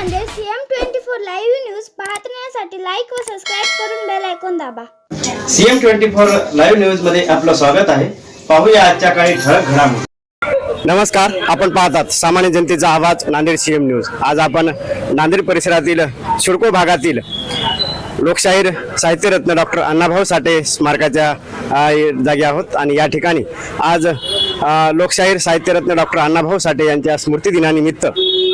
CM twenty four live news पाहण्यासाठी like व subscribe करून बेल ऐकून दाबा. सीएम ट्वेंटी फोर लाईव्ह न्यूजमध्ये आपलं स्वागत आहे. पाहूया आजच्या काही ठळक घडामोडी. नमस्कार आपण पाहतात सामान्य जनतेचा आवाज नांदेड सीएम न्यूज आज आपण नांदेड परिसरातील शिडको भागातील लोकशाहीर साहित्यरत्न डॉक्टर अण्णाभाऊ साठे स्मारकाच्या जागी आहोत. आणि या ठिकाणी आज लोकशाहीर साहित्यरत्न डॉक्टर अण्णाभाऊ साठे यांच्या स्मृतिदिनानिमित्त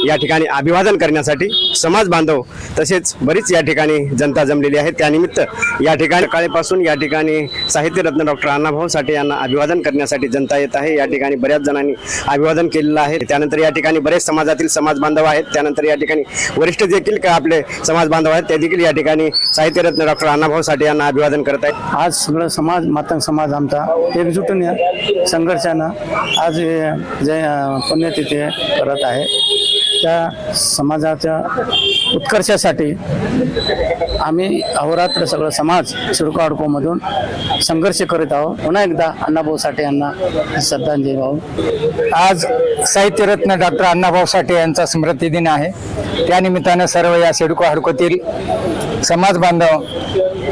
या ठिकाणी अभिवादन करण्यासाठी समाज बांधव तसेच बरीच या ठिकाणी जनता जमलेली आहे त्यानिमित्त या ठिकाणी काळीपासून या ठिकाणी साहित्यरत्न डॉक्टर अण्णाभाऊ साठे यांना अभिवादन करण्यासाठी जनता येत आहे. या ठिकाणी बऱ्याच जणांनी अभिवादन केलेलं आहे. त्यानंतर या ठिकाणी बरेच समाजातील समाज बांधव आहेत. त्यानंतर या ठिकाणी वरिष्ठ देखील का आपले समाज बांधव आहेत ते देखील या ठिकाणी साहित्यरत्न डॉक्टर अण्णाभाऊ साठे यांना अभिवादन करत आहेत. आज सगळं समाज मातंग समाज आमचा एकजुटून संघर्षानं आज हे जे पुण्यतिथी करत आहे. त्या समाजाच्या उत्कर्षासाठी आम्ही अहोरात्र सगळं समाज सिडको अडकोमधून संघर्ष करीत आहोत. पुन्हा एकदा अण्णाभाऊ साठे यांना श्रद्धांजली भाऊ आज साहित्यरत्न डॉक्टर अण्णाभाऊ साठे यांचा स्मृती दिन आहे. त्यानिमित्तानं सर्व या सिडको हडकोतील समाज बांधव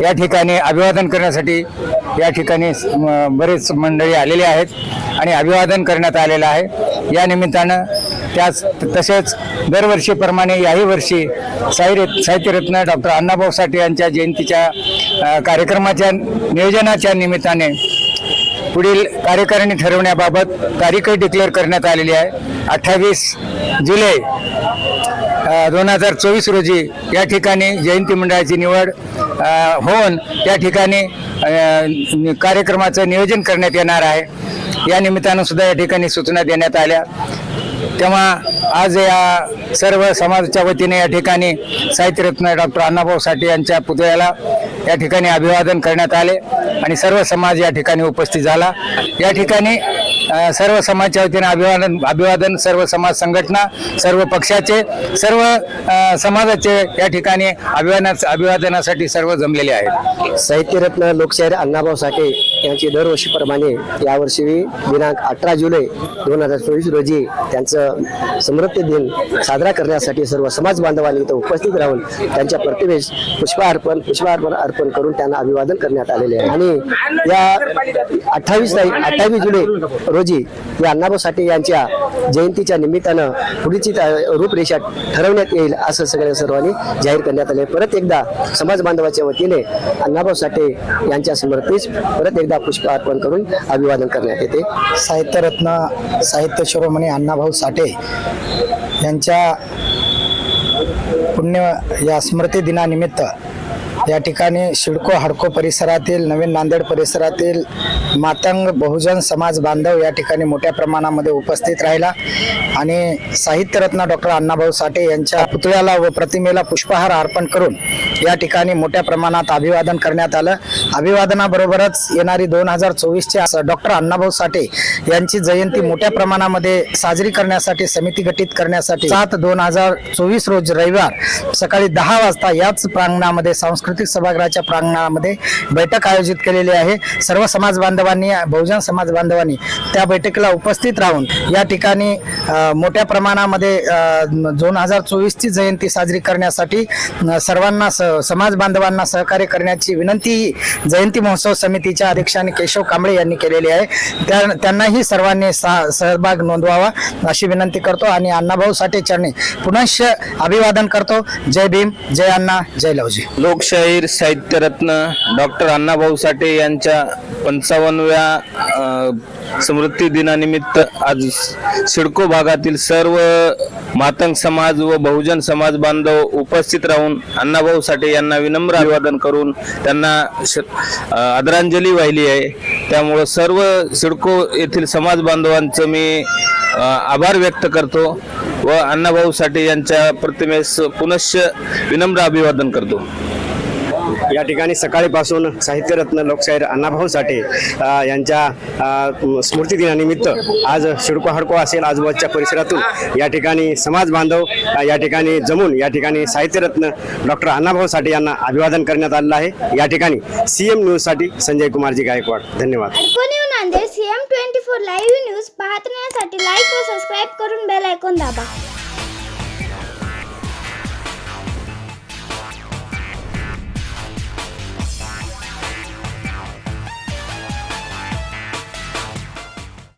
या ठिकाणी अभिवादन करण्यासाठी या ठिकाणी बरेच मंडळी आलेले आहेत आणि अभिवादन करण्यात आलेलं आहे. या निमित्तानं त्याच तसेच दरवर्षीप्रमाणे याही वर्षी साहित्य साहित्यरत्न डॉक्टर अण्णाभाऊ साठे यांच्या जयंतीच्या कार्यक्रमाच्या नियोजनाच्या निमित्ताने पुढील कार्यकारिणी ठरवण्याबाबत तारीखही डिक्लेअर करण्यात आलेली आहे. अठ्ठावीस जुलै दोन हजार चोवीस रोजी या ठिकाणी जयंती मंडळाची निवड होऊन त्या ठिकाणी कार्यक्रमाचं नियोजन करण्यात येणार आहे. या निमित्तानं सुद्धा या ठिकाणी सूचना देण्यात आल्या. तेव्हा आज या सर्व समाजाच्या वतीने या ठिकाणी साहित्यरत्न डॉक्टर अण्णाभाऊ साठे यांच्या पुतळ्याला या ठिकाणी अभिवादन करण्यात आले आणि सर्व समाज या ठिकाणी उपस्थित झाला. या ठिकाणी सर्व समाजच्या वतीने अभिवादन अभिवादन सर्व समाज संघटना सर्व पक्षाचे सर्व समाजाचे या ठिकाणी अभिवादना अभिवादनासाठी सर्व जमलेले आहेत. साहित्यरत्न लोकशाहीर अण्णाभाऊ साठे यांची दरवर्षीप्रमाणे यावर्षी दिनांक अठरा जुलै दोन हजार चोवीस रोजी त्यांचं समृद्ध दिन साजरा करण्यासाठी सर्व समाज बांधवांनी इथं उपस्थित राहून त्यांच्या प्रतिमेस पुष्पार्पण पुष्पार्पण अर्पण करून त्यांना अभिवादन करण्यात आलेले आहे. आणि या अठ्ठावीस तारीख अठ्ठावीस जुलै रोजी या अण्णाभाऊ साठे यांच्या जयंतीच्या निमित्तानं पुढीची रूपरेषा ठरवण्यात येईल असं सगळ्या सर्वांनी जाहीर करण्यात आले परत एकदा समाज बांधवाच्या वतीने अण्णाभाऊ साठे यांच्या स्मृतीस परत एकदा पुष्प अर्पण करून अभिवादन करण्यात येते. साहित्यरत्न साहित्य शिरोमणी अण्णाभाऊ साठे यांच्या पुण्य या स्मृतिदिनानिमित्त या ठिकाणी शिडको हडको परिसरातील नवीन नांदेड परिसरातील मातंग बहुजन समाज बांधव या ठिकाणी मोठ्या प्रमाणामध्ये उपस्थित राहिला. आणि साहित्यरत्न डॉक्टर अण्णाभाऊ साठे यांच्या पुतळ्याला व प्रतिमेला पुष्पहार अर्पण करून या ठिकाणी मोठ्या प्रमाणात अभिवादन करण्यात आलं. अभिवादनाबरोबरच येणारी दोन हजार चोवीसच्या डॉक्टर अण्णाभाऊ साठे यांची जयंती मोठ्या प्रमाणामध्ये साजरी करण्यासाठी समिती गठीत करण्यासाठी सात दोन हजार चोवीस रोज रविवार सकाळी दहा वाजता याच प्रांगणामध्ये सांस्कृतिक सभागृहाच्या प्रांगणामध्ये बैठक आयोजित केलेली आहे. सर्व समाज बांधवांनी बहुजन समाज बांधवांनी त्या बैठकीला उपस्थित राहून या ठिकाणी मोठ्या प्रमाणामध्ये दोन हजार चोवीसची जयंती साजरी करण्यासाठी सर्वांना स- समाज बांधवांना सहकार्य करण्याची विनंती जयंती महोत्सव समितीच्या अध्यक्षांनी केशव कांबळे यांनी केलेली आहे. त्या त्यांनाही सर्वांनी सा- सहभाग नोंदवावा अशी विनंती करतो आणि अण्णाभाऊ साठे चरणी पुनश्च अभिवादन करतो. जय भीम जय अण्णा जय लवजी. लोकशाहीर साहित्यरत्न डॉक्टर अण्णाभाऊ साठे यांच्या पंचावन्नव्या स्मृती दिनानिमित्त आज सिडको भागातील सर्व मातंग समाज व बहुजन समाज बांधव उपस्थित राहून अण्णाभाऊ साठे यांना विनम्र अभिवादन करून त्यांना श- आदरांजली वाहिली आहे. त्यामुळं सर्व सिडको येथील समाज बांधवांचं मी आभार व्यक्त करतो व अण्णाभाऊ साठे यांच्या प्रतिमेस पुनश्च विनम्र अभिवादन करतो. या ठिकाणी सकाळीपासून साहित्यरत्न लोकशाहीर अण्णाभाऊ साठे यांच्या स्मृतिदिनानिमित्त आज शिडको हडको असेल आजूबाजूच्या परिसरातून या ठिकाणी समाज बांधव या ठिकाणी जमून या ठिकाणी साहित्यरत्न डॉक्टर अण्णाभाऊ साठे यांना अभिवादन करण्यात आलेलं आहे. या ठिकाणी सीएम न्यूजसाठी संजय कुमारजी गायकवाड. धन्यवाद. Nanded CM twenty four live news पाहण्यासाठी लाईक व सबस्क्राईब करून बेल ऐकून दाबा.